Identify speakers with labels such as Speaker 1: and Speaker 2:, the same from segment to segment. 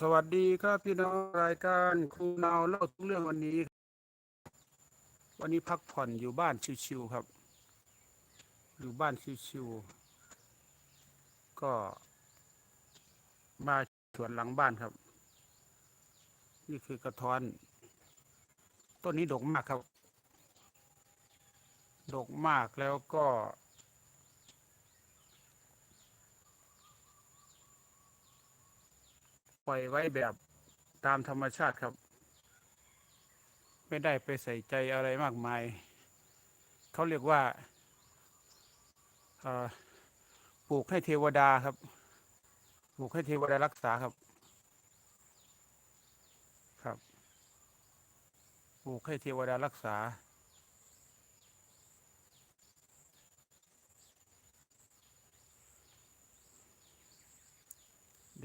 Speaker 1: สวัสดีครับพี่น้องรายการครูนาวเล่าทุกเรื่องวันนี้ วันนี้พักผ่อนอยู่บ้านชิวๆครับ อยู่บ้านชิวๆก็มาสวนหลังบ้านครับ นี่คือกระท้อน ต้นนี้ดกมากครับ ดกมากแล้วก็ ปล่อยไว้แบบตามธรรมชาติครับ ไม่ได้ไปใส่ใจอะไรมากมาย เขาเรียกว่าปลูกให้เทวดาครับปลูกให้เทวดารักษาครับ ครับปลูกให้เทวดารักษา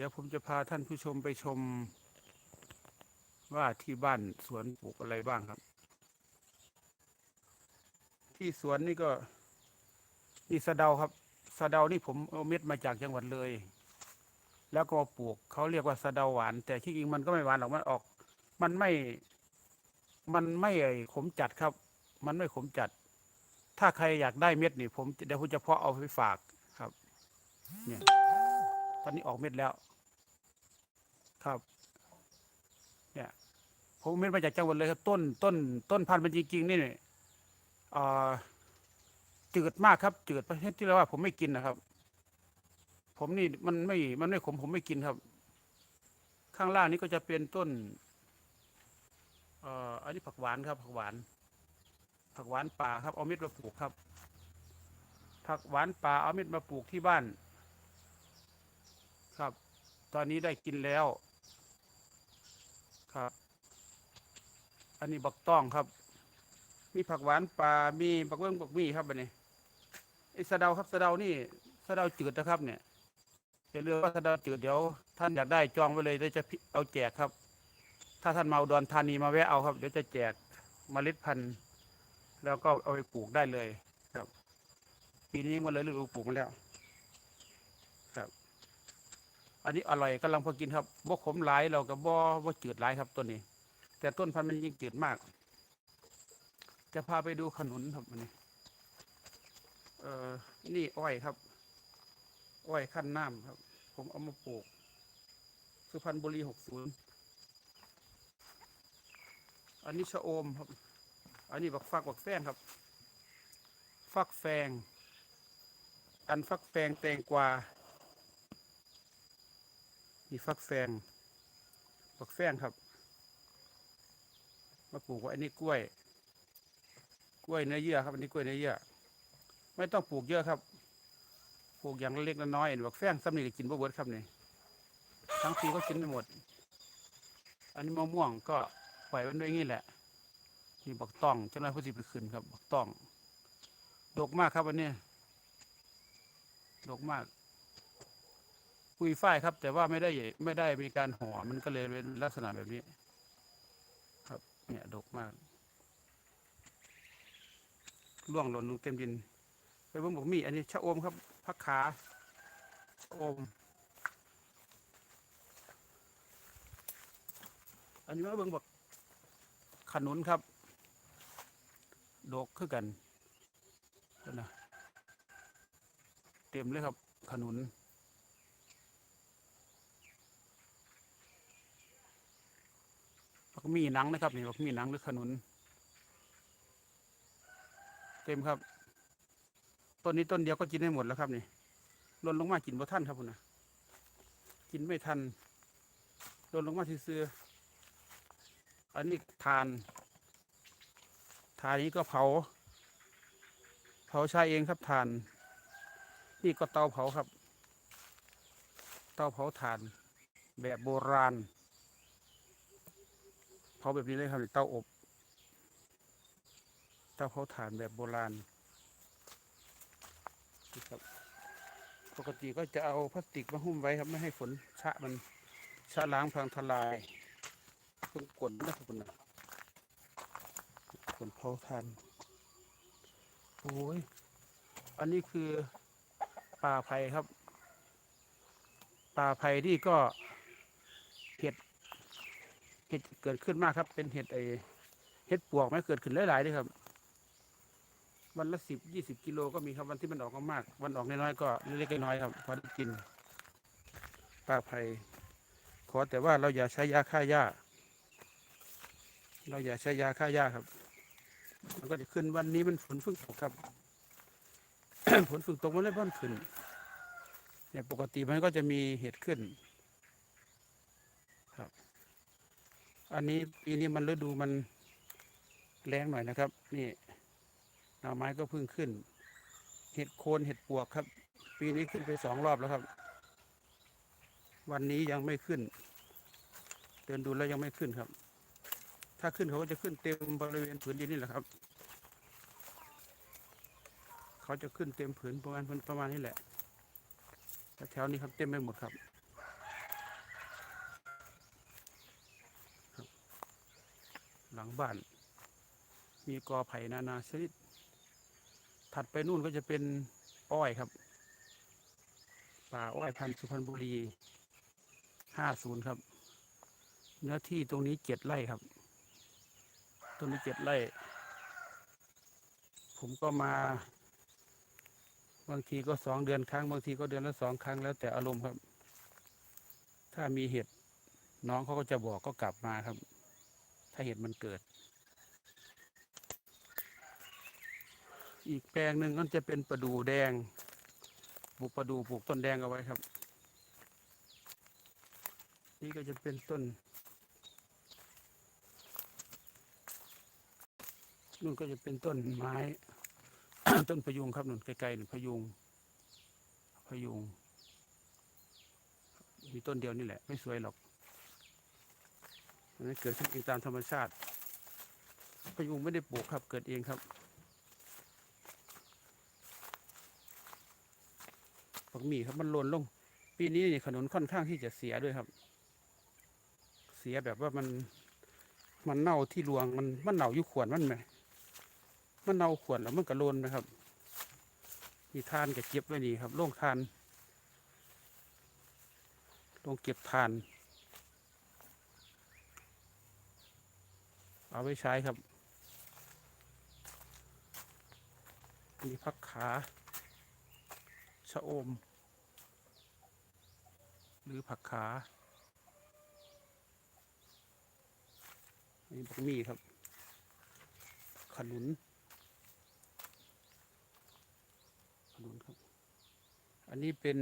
Speaker 1: ดี๋ยวผมจะพาท่านผู้ชมไปชม ว่าที่บ้านสวนปลูกอะไรบ้างครับ ที่สวนนี่ก็นี่สะเดาครับสะเดานี่ผมเอาเม็ดมาจากจังหวัดเลย แล้วก็ปลูกเขาเรียกว่าสะเดาหวาน แต่ที่จริงมันก็ไม่หวานหรอกมันออก มันไม่ มันไม่ไอขมจัดครับ มันไม่ขมจัด ถ้าใครอยากได้เม็ดนี่ผมเดี๋ยวผมจะเพาะเอาไปฝากครับ เนี่ยตอนนี้ออกเม็ดแล้ว ครับ เนี่ยผมเม็ดมาจากจังหวัดเลยครับต้นต้นต้นพันธุ์มันจริงๆนี่เนี่ยเอ่อจืดมากครับ จืดประเภทที่เราว่า ผมไม่กินนะครับ ผมนี่มันไม่มันไม่ขมผมไม่กินครับ ข้างล่างนี้ก็จะเป็นต้นอันนี้ผักหวานครับ ผักหวาน ผักหวานป่าครับเอาเม็ดมาปลูกครับ ผักหวานป่าเอาเม็ดมาปลูกที่บ้าน ครับ ตอนนี้ได้กินแล้ว ครับ อันนี้บักต้องครับ มีผักหวานป่ามีบักเบิ้งบักมี่ครับอันนี้ไอ้สะเดาครับสะเดานี่สะเดาจืดนะครับ เนี่ยจะเลือกว่าสะเดาจืดเดี๋ยว ท่านอยากได้จองไว้เลยเดี๋ยวจะเอาแจกครับ ถ้าท่านมาอุดรธานีมาแวะเอาครับ เดี๋ยวจะแจกเมล็ดพันธุ์ แล้วก็เอาไปปลูกได้เลย ครับปีนี้มันเลยฤดูปลูกมาแล้ว อันนี้อร่อยกำลังพอกินครับบ่ขมหลายเราก็บ่บ่จืดหลายครับต้นนี้ แต่ต้นพันธุ์มันยิ่งจืดมาก จะพาไปดูขนุนครับอันนี้เอ่อนี่อ้อยครับ อ้อยขั้นน้ำครับ ผมเอามาปลูกสุพรรณบุรีหกศูนย์อันนี้ชะโอมครับ อันนี้บักฟักบักแฟงครับ ฟักแฟง อันฟักแฟงแตงกวา มีฟักแฟงฟักแฟงครับ มาปลูกไว้อันนี้กล้วย กล้วยเนื้อเยื่อครับอันนี้กล้วยเนื้อเยื่อ ไม่ต้องปลูกเยอะครับ ปลูกอย่างเล็กน้อยๆบักแฟงซ้ำนี่ก็กินบ่เบิดครับนี่ทั้งปีก็กินไม่หมด อันนี้มะม่วงก็ปล่อยไว้ด้วยงี้แหละนี่บักต้องเจ้าหน้ายผู้สิไปขึ้นครับ บักต้องดกมากครับอันนี้ดกมาก ปุยฝ้ายครับ แต่ว่าไม่ได้ไม่ได้มีการห่อมันก็เลยเป็นลักษณะแบบนี้ ครับ เนี่ยดกมากล่วงหล่นลงเต็มดินไปเบิ่งบอกมี อันนี้ชะอมครับพักขาชะอม อันนี้มาเบิ่งบอกขนุนครับ ดกคือกันนั่นนะเต็มเลยครับขนุน กมีหนังนะครับนี่บักมีหนังหรือขนุน เต็มครับ ต้นนี้ต้นเดียวก็กินได้หมดแล้วครับนี่ล่นลงมากินบ่ทันครับคุณนะกินไม่ทันล่นลงมาซื่อๆอันนี้ทาน ทานนี้ก็เผา เผาใช้เองครับทาน นี่ก็เตาเผาครับ เตาเผาถ่าน แบบโบราณ เผาแบบนี้เลยครับเตาอบเตาเผาถ่านแบบโบราณนะครับปกติก็จะเอาพลาสติกมาหุ้มไว้ครับไม่ให้ฝนชะมันชะล้างพังทลายเพิ่งกดนะครับคุณนะกดเผาถ่านโอ้ยอันนี้คือป่าไผ่ครับป่าไผ่ที่ก็ เห็ดเกิดขึ้นมากครับ เป็นเห็ดไอเห็ดปวกไหมเกิดขึ้นหลายๆเลยครับ วันละสิบยี่สิบกิโลก็มีครับวันที่มันออกมากวันออกน้อยๆก็เล็กๆน้อยๆครับพอได้กินป้าไผ่ขอแต่ว่าเราอย่าใช้ยาฆ่าหญ้า เราอย่าใช้ยาฆ่าหญ้าครับ มันก็จะขึ้นวันนี้มันฝนเพิ่งตกครับฝนฝึกตกมันเลยพ่นขึ้นเนี่ยปกติมันก็จะมีเห็ดขึ้น ครับ อันนี้ปีนี้มันฤดูมันแรงหน่อยนะครับ นี่หน่อไม้ก็เพิ่งขึ้น เห็ดโคนเห็ดปวกครับ ปีนี้ขึ้นไปสองรอบแล้วครับ วันนี้ยังไม่ขึ้น เดินดูแล้วยังไม่ขึ้นครับ ถ้าขึ้นเขาก็จะขึ้นเต็มบริเวณผืนดินนี่แหละครับ เขาจะขึ้นเต็มผืนประมาณประมาณนี้แหละแต่แถวนี้ครับเต็มไปหมดครับ ลังบ้าน มีกอไผ่นานาชนิด ถัดไปนู่นก็จะเป็นอ้อยครับ ป่าอ้อยพันธุ์สุพรรณบุรีห้าศูนย์ครับ เนื้อที่ตรงนี้เจ็ดไร่ครับ ตรงนี้เจ็ดไร่ ผมก็มา บางทีก็สองเดือนครั้ง บางทีก็เดือนละสองครั้งแล้วแต่อารมณ์ครับ ถ้ามีเห็ดน้องเขาก็จะบอกก็กลับมาครับ ถ้าเห็ดมันเกิด อีกแปลงหนึ่งก็จะเป็นประดูแดงปลูกประดูปลูกต้นแดงเอาไว้ครับ นี่ก็จะเป็นต้นนู่นก็จะเป็นต้นไม้ ต้นพยุงครับนู่นไกลๆนู่นพยุงพยุงมีต้นเดียวนี่แหละ ไม่สวยหรอก มันเกิดขึ้นเองตามธรรมชาติพยุงไม่ได้ปลูกครับเกิดเองครับ ผักหมี่ครับมันหล่นลง ปีนี้นี่ขนุนค่อนข้างที่จะเสียด้วยครับ เสียแบบว่ามันมันเน่าที่รวงมันมันเน่าอยู่ขวดมันไหมมันเน่าขวดแล้วมันกระโลนนะครับมีทานกับเก็บไว้นี่ครับโล่งทานลงเก็บทาน เอาไว้ใช้ครับ มีพักขาชะอม หรือผักขานี่บักมี่ครับ ขนุน ขนุนครับ อันนี้เป็น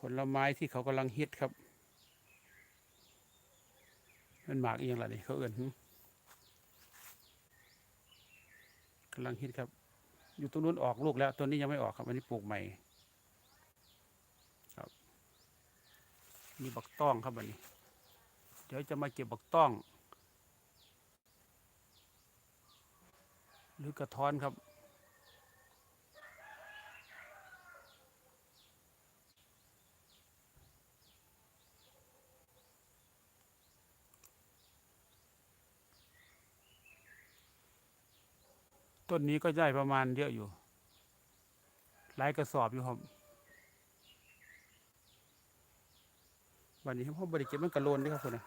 Speaker 1: ผลไม้ที่เขากำลังฮิตครับ มันหมากเอียงล่ะนี่เขาเอื่นกำลังฮิตครับ อยู่ตรงนู้นออกลูกแล้ว ตัวนี้ยังไม่ออกครับอันนี้ปลูกใหม่ ครับ มีบักต้องครับอันนี้ เดี๋ยวจะมาเก็บบักต้อง หรือกระท้อนครับ ต้นนี้ก็ได้ประมาณเยอะอยู่ หลายกระสอบอยู่ครับวันนี้พ่อบริเก็บมันกระโลนนี่ครับคนนะ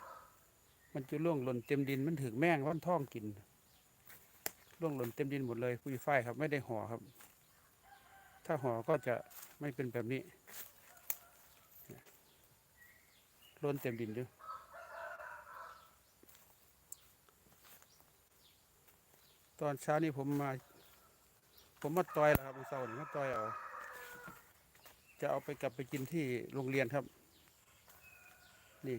Speaker 1: มันจะล่วงหล่นเต็มดินมันถึงแมงวันท่องกินร่วงหล่นเต็มดินหมดเลยปุยฝ้ายครับไม่ได้ห่อครับ ถ้าห่อก็จะไม่เป็นแบบนี้หล่นเต็มดินด้วย ตอนเช้านี้ผมมา ผมมาตอยแล้วครับเมื่อเช้านี้มาตอยเอา จะเอาไปกลับไปกินที่โรงเรียนครับ นี่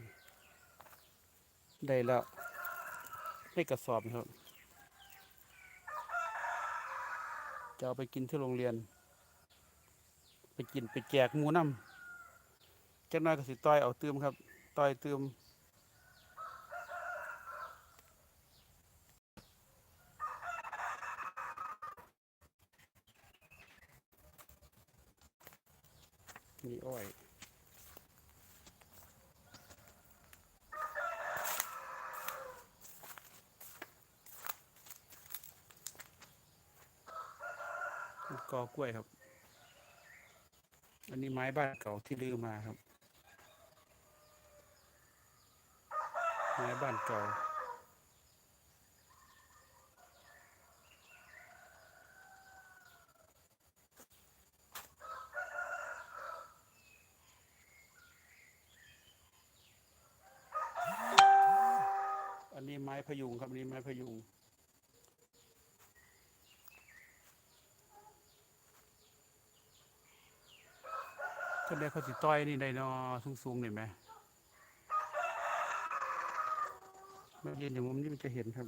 Speaker 1: ได้แล้วได้กระสอบครับ จะเอาไปกินที่โรงเรียน ไปกินไปแจกหมูน้ำจักหน้อยก็สิต้อยเอาเตืมครับต้อยเตืมอ้อย กล้วยครับ อันนี้ไม้บ้านเก่าที่ลือมาครับ ไม้บ้านเก่าอันนี้ไม้พยุงครับอันนี้ไม้พยุง ก็ได้เขาสิต้อยนี่ได้นอสูงๆนี่ไหมมายืนอย่างมุมนี้มันจะเห็นครับ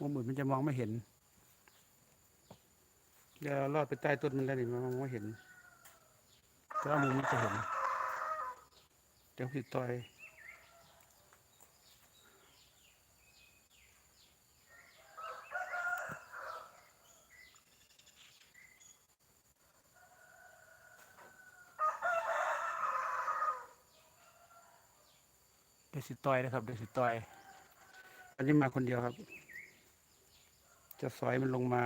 Speaker 1: มุมอื่นมันจะมองไม่เห็นเดี๋ยวราลอดไปใต้ต้นมันแล้วนี่มันมองไม่เห็นแต่ว่ามุมนี้จะเห็นเดี๋ยวสิต้อย เดซิต่อยนะครับเดซิต่อยอันนี้มาคนเดียวครับ จะสอยมันลงมา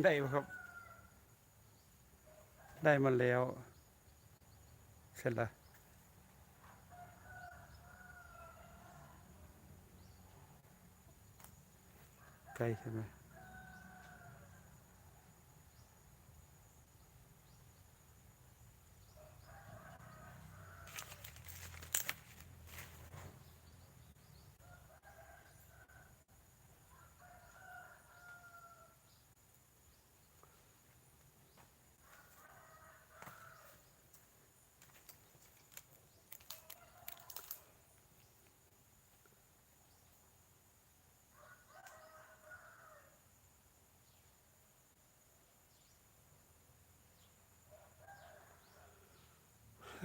Speaker 1: ได้ครับ ได้มาแล้ว เสร็จละไกลใช่ไหม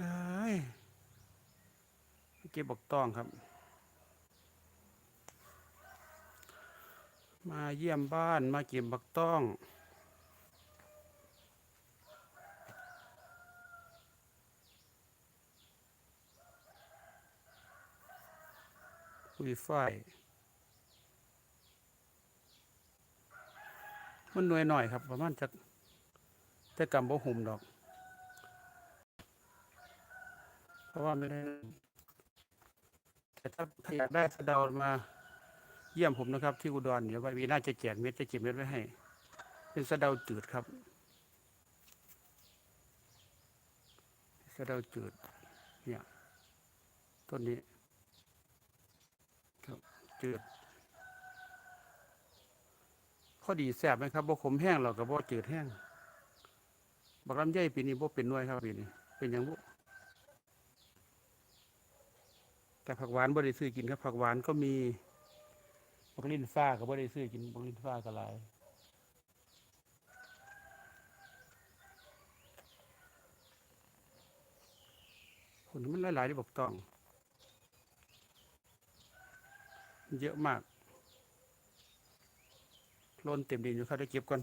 Speaker 1: เฮ้ยเก็บบกต้องครับ มาเยี่ยมบ้านมาเก็บบักต้องปุยฝ้ายมันหน่วยหน่อยครับ ประมาณจักแต่กำบ่หุ่มดอก เพราะว่าไม่ได้ แต่ถ้าอยากได้สะเดามาเยี่ยมผมนะครับ ที่อุดรเดี๋ยววีน่าจะแจกเม็ดจะเก็บเม็ดไว้ให้ เป็นสะเดาจืดครับ สะเดาจืด เนี่ยต้นนี้ครับจืดอดีแสบไหมครับบ่ขมแห้งหรอกกับบ่จืดแห้งบักลำไยปีนี้บ่เป็นน่วยครับปีนี้เป็นหยังบุ แต่ผักหวานบ่ได้ซื้อกินครับผักหวานก็มีบักลิ้นฟ้าก็บ่ได้ซื้อกินบักลิ้นฟ้าก็หลายคนมันหลายๆที่บอกต้อง เยอะมากล้นเต็มดินอยู่ครับได้เก็บก่อน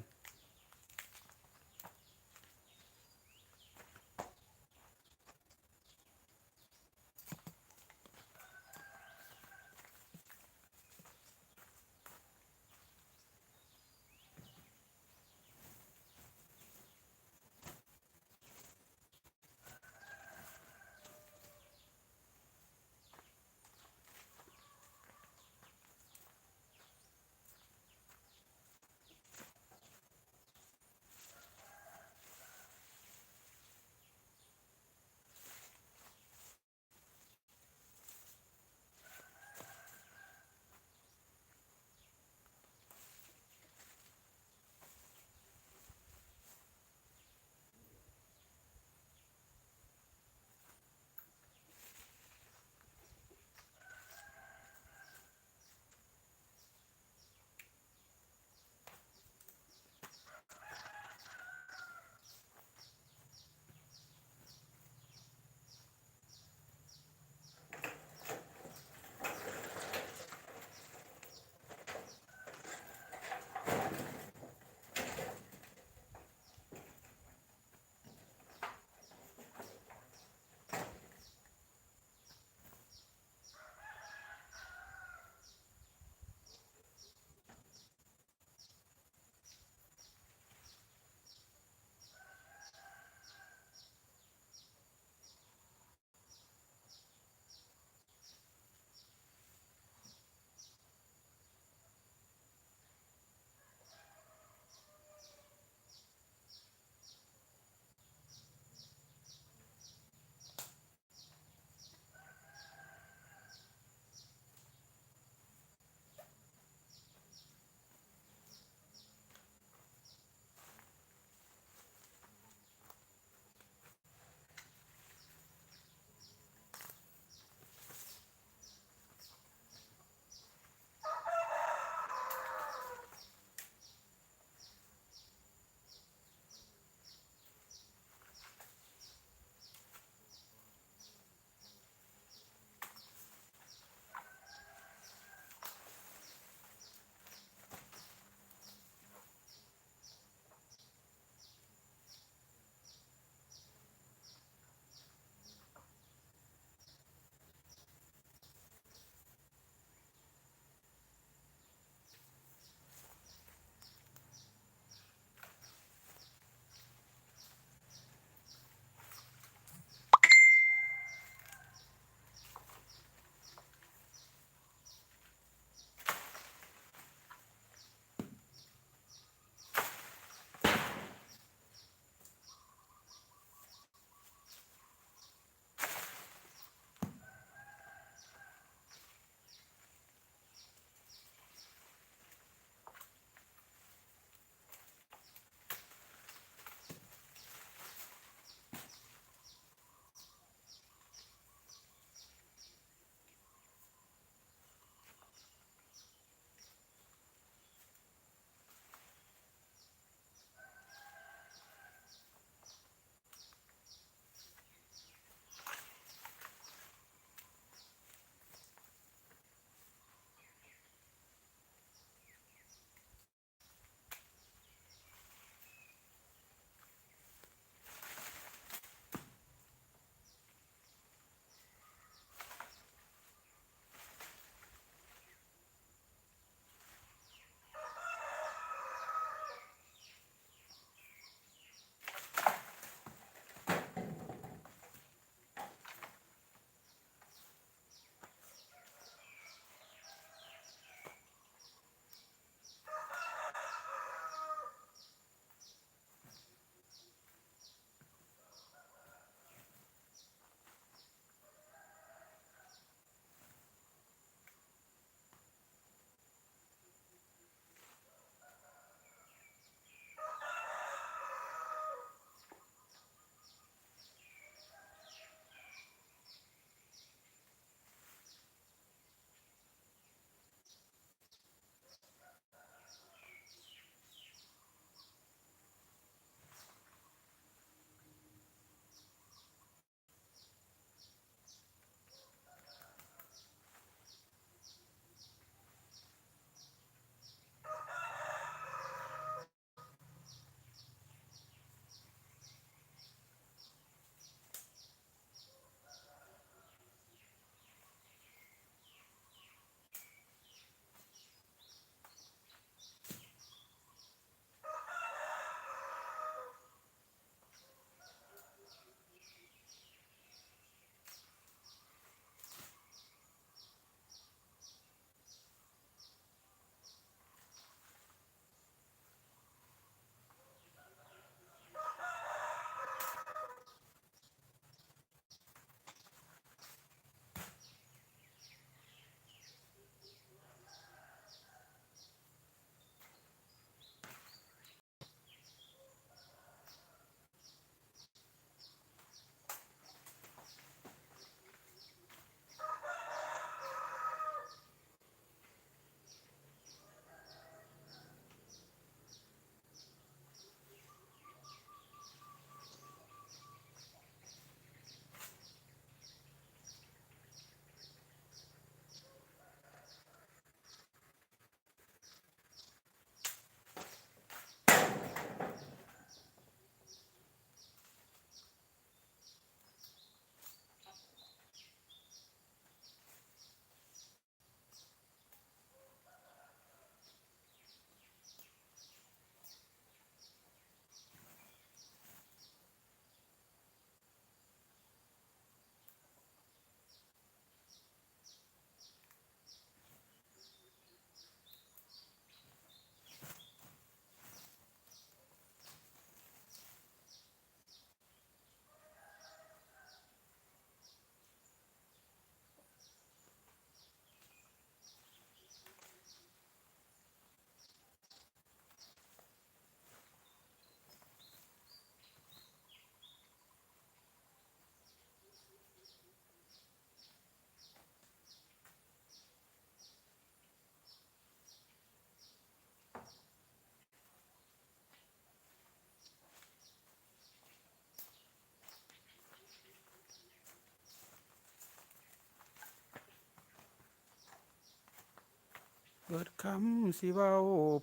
Speaker 1: ปิดคำสิเว้า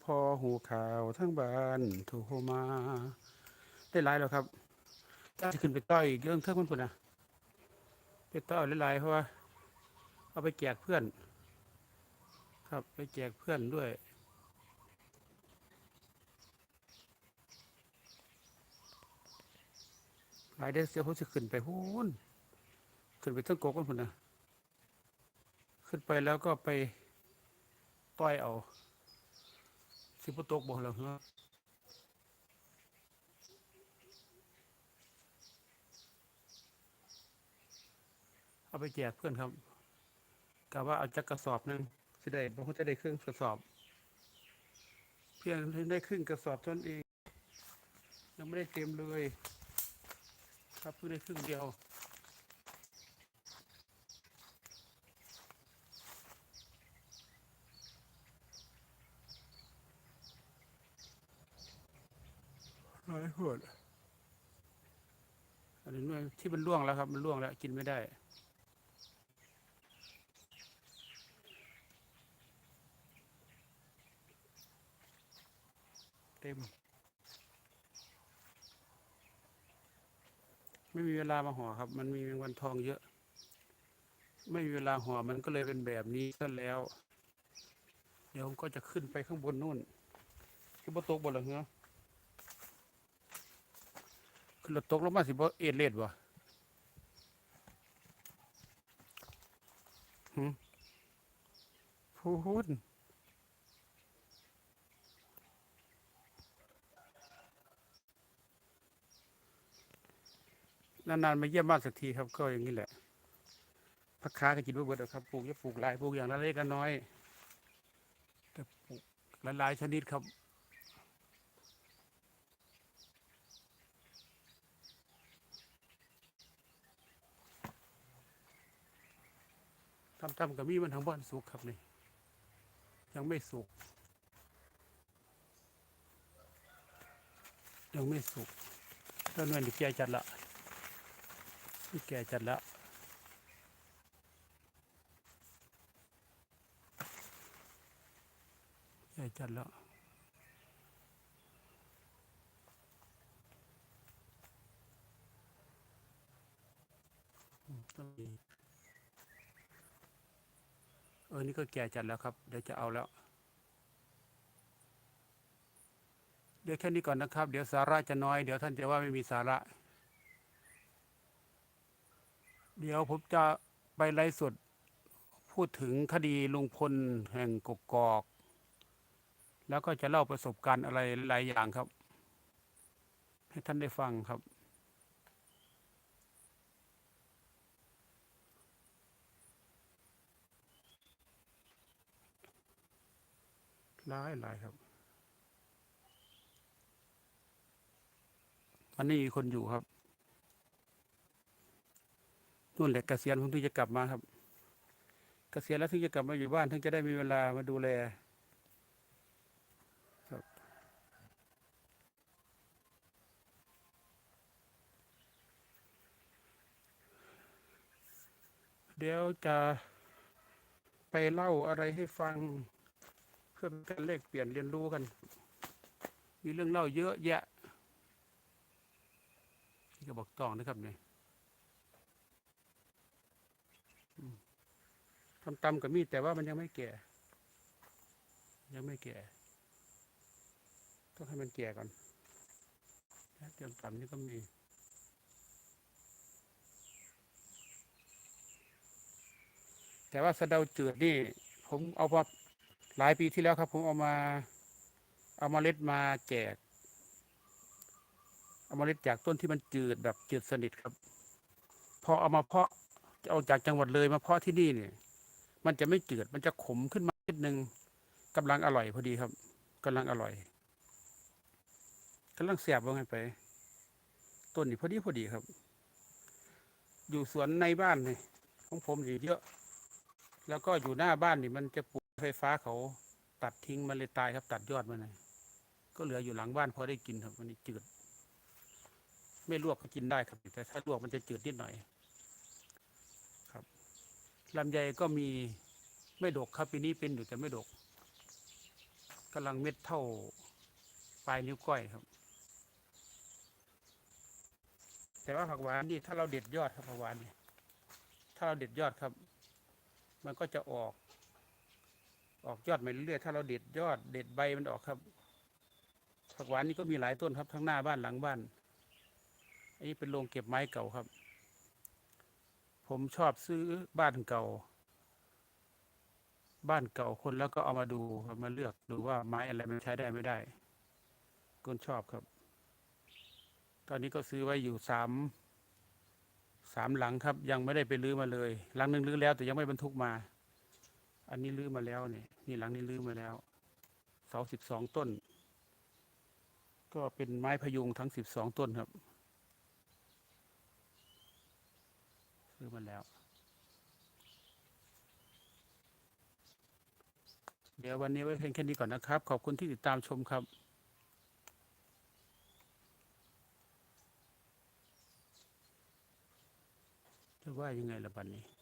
Speaker 1: พอหูข่าวทั้งบ้านโทรมา ได้หลายแล้วครับจะขึ้นไปต่อยอีกเรื่องเท่าคนปุ่นนะไปต่อยหลายๆเพราะว่าเอาไปแจกเพื่อน ครับไปแจกเพื่อนด้วยหลายเดือนเสียผมจะขึ้นไปพูนขึ้นไปทั้งโกกกันพุ่นนะขึ้นไปแล้วก็ไป ต้อยเอา สิบตกบ่แล้วเหรอเอาไปแจกเพื่อนครับกะว่าเอาจักกระสอบหนึงสิได้บางคนจะได้ครึ่งกระสอบ เพียงได้ครึ่งกระสอบเท่านั้นเอง ยังไม่ได้เต็มเลย ครับเพิ่งได้ครึ่งเดียว น้อยโหดอันนี้มันที่มันล่วงแล้วครับ มันล่วงแล้วกินไม่ได้เต็ม ไม่มีเวลามาห่อครับ มันมีแมงวันทองเยอะ ไม่มีเวลาห่อมันก็เลยเป็นแบบนี้ซะแล้ว เดี๋ยวผมก็จะขึ้นไปข้างบนนู่น คือบนตกบนหรอเหรอ ขึ้นรถตกลงมาสิบ่เอ็ดเลดบ่หืมพูดนานๆมาเยี่ยมบ้านสักทีครับ ก็อย่างนี้แหละพักค้าก็กินบ่เบิดหรอกครับปลูกจะปลูกหลายปลูกอย่างละเล็กละน้อย แต่ปลูกหลายๆชนิดครับ ทำทำกับมีมันทางบ้านสุกครับนี่ ยังไม่สุก ยังไม่สุกต้นเงินที่แกจัดละที่แกจัดละแกจัดล้วอืมต้องมี ออ นี่ก็แก่จัดแล้วครับ เดี๋ยวจะเอาแล้ว เดี๋ยวแค่นี้ก่อนนะครับ เดี๋ยวสาระจะน้อย เดี๋ยวท่านจะว่าไม่มีสาระ เดี๋ยวผมจะไปไลฟ์สดพูดถึงคดีลุงพลแห่งกกอก แล้วก็จะเล่าประสบการณ์อะไรหลายอย่างครับ ให้ท่านได้ฟังครับ หลายหลายครับวันนี้มีคนอยู่ครับนู่นแหละเกษียณผมถึงจะกลับมาครับ เกษียณแล้วถึงจะกลับมาอยู่บ้านถึงจะได้มีเวลามาดูแลครับเดี๋ยวจะไปเล่าอะไรให้ฟัง พื่อเป็นการแลกเปลี่ยนเรียนรู้กัน มีเรื่องเล่าเยอะแยะนี่ก็บอกต้องนะครับเนี่ยทำตำกับมีดแต่ว่ามันยังไม่แก่ ยังไม่แก่ ต้องให้มันแก่ก่อนเตรียมตำนี่ก็มีแต่ว่าสะเดาจืดนี่ ผมเอามา หลายปีที่แล้วครับ ผมเอามา เอามาเล็ดมาแจก เอามาเล็ดจากต้นที่มันจืดแบบจืดสนิทครับพอเอามาเพาะเอาจากจังหวัดเลยมาเพาะที่นี่เนี่ย มันจะไม่จืดมันจะขมขึ้นมานิดนึงกำลังอร่อยพอดีครับกำลังอร่อยกำลังเสียบว่าไงไป ต้นนี่พอดีพอดีครับ อยู่สวนในบ้านนี่ของผมอยู่เยอะ แล้วก็อยู่หน้าบ้านนี่มันจะปลูก ไฟฟ้าเขาตัดทิ้งมันเลยตายครับ ตัดยอดมันเลยก็เหลืออยู่หลังบ้านพอได้กินครับมันนี่จืด ไม่ลวกก็กินได้ครับ แต่ถ้าลวกมันจะจืดนิดหน่อยครับลำไยก็มีไม่ดกครับปีนี้เป็นอยู่แต่ไม่ดกกำลังเม็ดเท่าปลายนิ้วก้อยครับ แต่ว่าผักหวานนี่ถ้าเราเด็ดยอดครับผักหวานนี่ถ้าเราเด็ดยอดครับ มันก็จะออก ออกยอดมาเรื่อยๆถ้าเราเด็ดยอดเด็ดใบมันออกครับผักหวานนี่ก็มีหลายต้นครับทั้งหน้าบ้านหลังบ้าน อันนี้เป็นโรงเก็บไม้เก่าครับ ผมชอบซื้อบ้านเก่า บ้านเก่าคนแล้วก็เอามาดูครับมาเลือกดูว่าไม้อะไรมันใช้ได้ไม่ได้คนชอบครับ ตอนนี้ก็ซื้อไว้อยู่สามสามหลังครับ ยังไม่ได้ไปรื้อมาเลย หลังหนึ่งรื้อแล้วแต่ยังไม่บรรทุกมา อันนี้รื้อมาแล้วเนี่ยนี่หลังนี้รื้อมาแล้วเสาสิบสองต้น ก็เป็นไม้พยุงทั้งสิบสองต้นครับซื้อมาแล้ว เดี๋ยววันนี้ไว้เพียงแค่นี้ก่อนนะครับ ขอบคุณที่ติดตามชมครับจะว่ายังไงละบัดนนี้